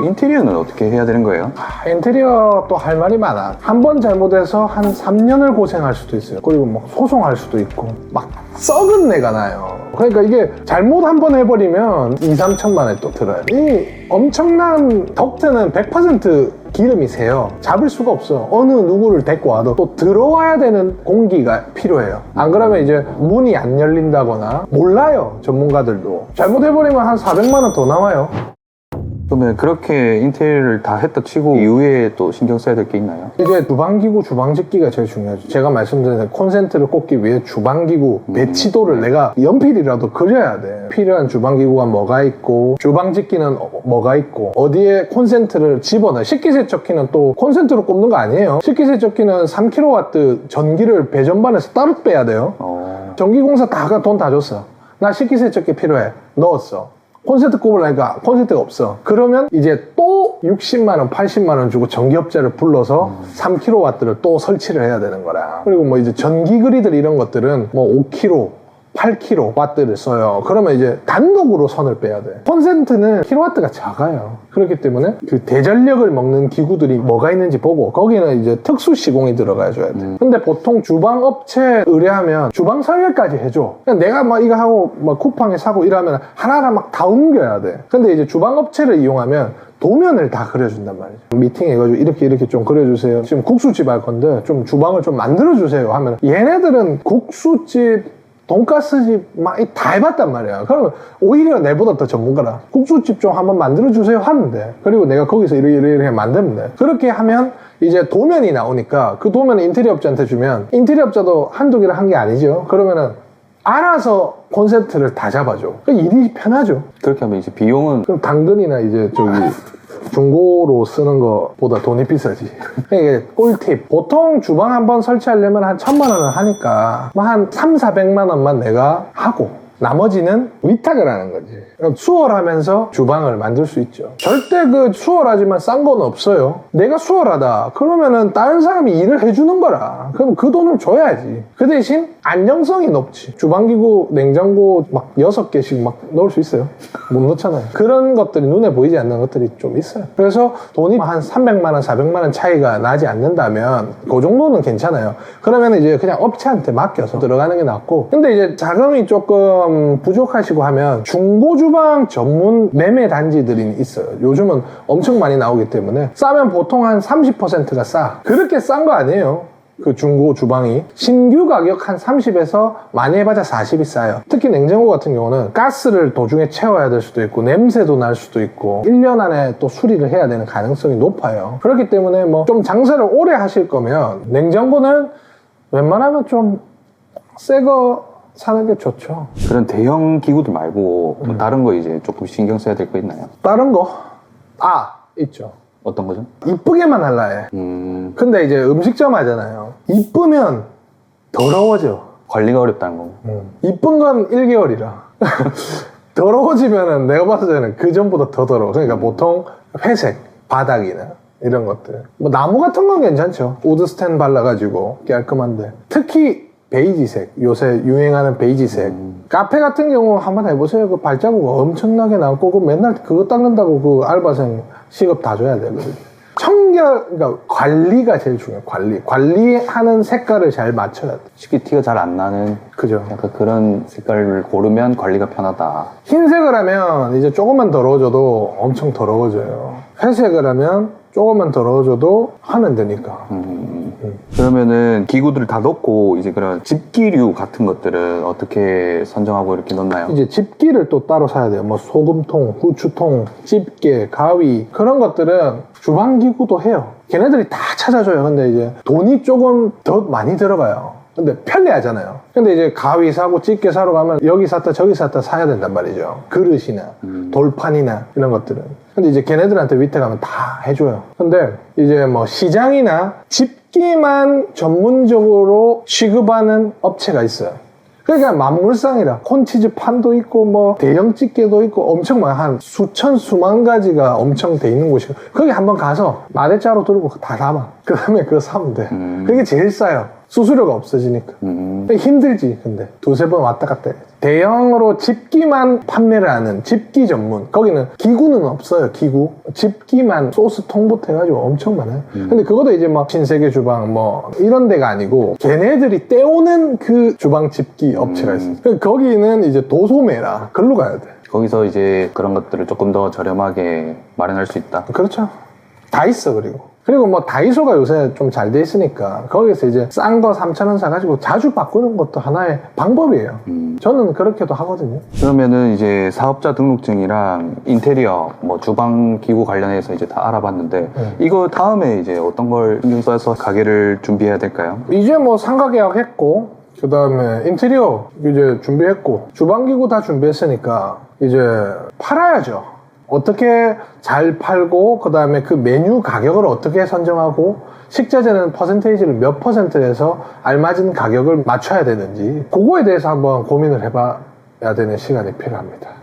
그 인테리어는 어떻게 해야 되는 거예요? 아, 인테리어 또 할 말이 많아. 한 번 잘못해서 한 3년을 고생할 수도 있어요. 그리고 막 소송할 수도 있고, 막 썩은 내가 나요. 그러니까 이게 잘못 한 번 해버리면 2, 3천만 원이 또 들어요. 이 엄청난 덕트는 100% 기름이 새요. 잡을 수가 없어. 어느 누구를 데리고 와도 또 들어와야 되는 공기가 필요해요. 안 그러면 이제 문이 안 열린다거나 몰라요. 전문가들도. 잘못해버리면 한 400만 원 더 나와요. 그러면 그렇게 인테리어를 다 했다 치고 이후에 또 신경 써야 될 게 있나요? 이제 주방기구, 주방집기가 제일 중요하죠. 제가 말씀드린 콘센트를 꽂기 위해 주방기구 배치도를 내가 연필이라도 그려야 돼. 필요한 주방기구가 뭐가 있고, 주방집기는 어- 뭐가 있고, 어디에 콘센트를 집어넣어. 식기세척기는 또 콘센트로 꼽는 거 아니에요. 식기세척기는 3kW 전기를 배전반에서 따로 빼야 돼요. 어, 전기공사 다가 돈 다 줬어. 나 식기세척기 필요해. 넣었어. 콘센트 꼽으려니까 콘센트가 없어. 그러면 이제 또 60만원, 80만원 주고 전기업자를 불러서 3kW를 또 설치를 해야 되는 거라. 그리고 뭐 이제 전기 그리들 이런 것들은 뭐 5kg, 8kW를 써요. 그러면 이제 단독으로 선을 빼야 돼. 콘센트는 킬로와트가 작아요. 그렇기 때문에 그 대전력을 먹는 기구들이 뭐가 있는지 보고 거기는 이제 특수 시공이 들어가 줘야 돼. 근데 보통 주방 업체 의뢰하면 주방 설계까지 해줘. 그냥 내가 막 이거 하고 막 쿠팡에 사고 이러면 하나하나 막 다 옮겨야 돼. 근데 이제 주방 업체를 이용하면 도면을 다 그려준단 말이죠. 미팅 해가지고 이렇게 이렇게 좀 그려주세요. 지금 국수집 할 건데 좀 주방을 좀 만들어주세요 하면 얘네들은 국수집 돈가스집 막 다 해봤단 말이야. 그러면 오히려 내보다 더 전문가라. 국수집 좀 한번 만들어주세요 하면 돼. 그리고 내가 거기서 이렇게 이렇게 만들면 돼. 그렇게 하면 이제 도면이 나오니까 그 도면을 인테리어 업자한테 주면 인테리어 업자도 한두 개를 한 게 아니죠. 그러면은 알아서 콘센트를 다 잡아줘. 그 일이 편하죠. 그렇게 하면 이제 비용은 그럼 당근이나 이제 저기 중고로 쓰는 것보다 돈이 비싸지. 이게 꿀팁. 보통 주방 한 번 설치하려면 한 천만 원을 하니까 뭐 한 3, 400만 원만 내가 하고 나머지는 위탁을 하는 거지. 그럼 수월하면서 주방을 만들 수 있죠. 절대 그 수월하지만 싼 건 없어요. 내가 수월하다. 그러면은 다른 사람이 일을 해주는 거라. 그럼 그 돈을 줘야지. 그 대신 안정성이 높지. 주방기구, 냉장고 막 여섯 개씩 막 넣을 수 있어요. 못 넣잖아요. 그런 것들이 눈에 보이지 않는 것들이 좀 있어요. 그래서 돈이 한 300만원, 400만원 차이가 나지 않는다면 그 정도는 괜찮아요. 그러면 이제 그냥 업체한테 맡겨서 들어가는 게 낫고. 근데 이제 자금이 조금 부족하시고 하면 중고 주방 전문 매매 단지들이 있어요. 요즘은 엄청 많이 나오기 때문에 싸면 보통 한 30%가 싸. 그렇게 싼 거 아니에요. 그 중고 주방이 신규 가격 한 30에서 많이 해봤자 40이 싸요 특히 냉장고 같은 경우는 가스를 도중에 채워야 될 수도 있고 냄새도 날 수도 있고 1년 안에 또 수리를 해야 되는 가능성이 높아요 그렇기 때문에 뭐 좀 장사를 오래 하실 거면 냉장고는 웬만하면 좀 새거 사는 게 좋죠 그런 대형 기구들 말고 음. 뭐 다른 거 이제 조금 신경 써야 될 거 있나요? 다른 거? 아 있죠 어떤 거죠? 이쁘게만 할라 해 음, 근데 이제 음식점 하잖아요 이쁘면 더러워져 관리가 어렵다는 거. 음. 이쁜 건 1개월이라. 더러워지면은 내가 봤을 때는 그 전보다 더 더러워. 그러니까 보통 회색, 바닥이나 이런 것들. 뭐 나무 같은 건 괜찮죠. 우드 스텐 발라가지고 깔끔한데. 특히 베이지색. 요새 유행하는 베이지색. 카페 같은 경우 한번 해보세요. 그 발자국 엄청나게 남고 그 맨날 그거 닦는다고 그 알바생 시급 다 줘야 되거든요. 청결, 그러니까 관리가 제일 중요해요. 관리. 관리하는 색깔을 잘 맞춰야 돼. 쉽게 티가 잘 안 나는 그죠? 약간 그런 색깔을 고르면 관리가 편하다. 흰색을 하면 이제 조금만 더러워져도 엄청 더러워져요. 회색을 하면 조금만 더러워져도 하면 되니까. 음, 그러면은 기구들을 다 넣고 이제 그런 집기류 같은 것들은 어떻게 선정하고 이렇게 넣나요? 이제 집기를 또 따로 사야 돼요. 뭐 소금통, 후추통, 집게, 가위 그런 것들은 주방 기구도 해요. 걔네들이 다 찾아줘요. 근데 이제 돈이 조금 더 많이 들어가요. 근데 편리하잖아요. 근데 이제 가위 사고 집게 사러 가면 여기 샀다 저기 샀다 사야 된단 말이죠. 그릇이나 돌판이나 이런 것들은. 근데 이제 걔네들한테 위태 가면 다 해줘요. 근데 이제 뭐 시장이나 집기만 전문적으로 취급하는 업체가 있어요. 그러니까 만물상이라 콘치즈 판도 있고 뭐 대형 집게도 있고 엄청 많아 한 수천 수만 가지가 엄청 돼 있는 곳이 거기 한번 가서 마대자로 들고 다 담아 그 다음에 그거 사면 돼 음. 그게 제일 싸요 수수료가 없어지니까. 음. 힘들지, 근데. 두세 번 왔다 갔다 해. 대형으로 집기만 판매를 하는 집기 전문. 거기는 기구는 없어요, 기구. 집기만 소스 통부터 해가지고 엄청 많아요. 근데 그것도 이제 막 신세계 주방 뭐 이런 데가 아니고 걔네들이 떼오는 그 주방 집기 업체가 있어요. 그러니까 거기는 이제 도소매라. 글로 가야 돼. 거기서 이제 그런 것들을 조금 더 저렴하게 마련할 수 있다. 그렇죠. 다 있어, 그리고. 그리고 뭐 다이소가 요새 좀 잘 돼 있으니까 거기서 이제 싼 거 3,000원 사가지고 자주 바꾸는 것도 하나의 방법이에요. 음. 저는 그렇게도 하거든요. 그러면은 이제 사업자 등록증이랑 인테리어, 뭐 주방 기구 관련해서 이제 다 알아봤는데 네. 이거 다음에 이제 어떤 걸 신경 써서 가게를 준비해야 될까요? 이제 뭐 상가 계약했고, 그 다음에 인테리어 이제 준비했고, 주방기구 다 준비했으니까 이제 팔아야죠. 어떻게 잘 팔고, 그 다음에 그 메뉴 가격을 어떻게 선정하고, 식자재는 퍼센테이지를 몇 퍼센트에서 알맞은 가격을 맞춰야 되는지, 그거에 대해서 한번 고민을 해봐야 되는 시간이 필요합니다.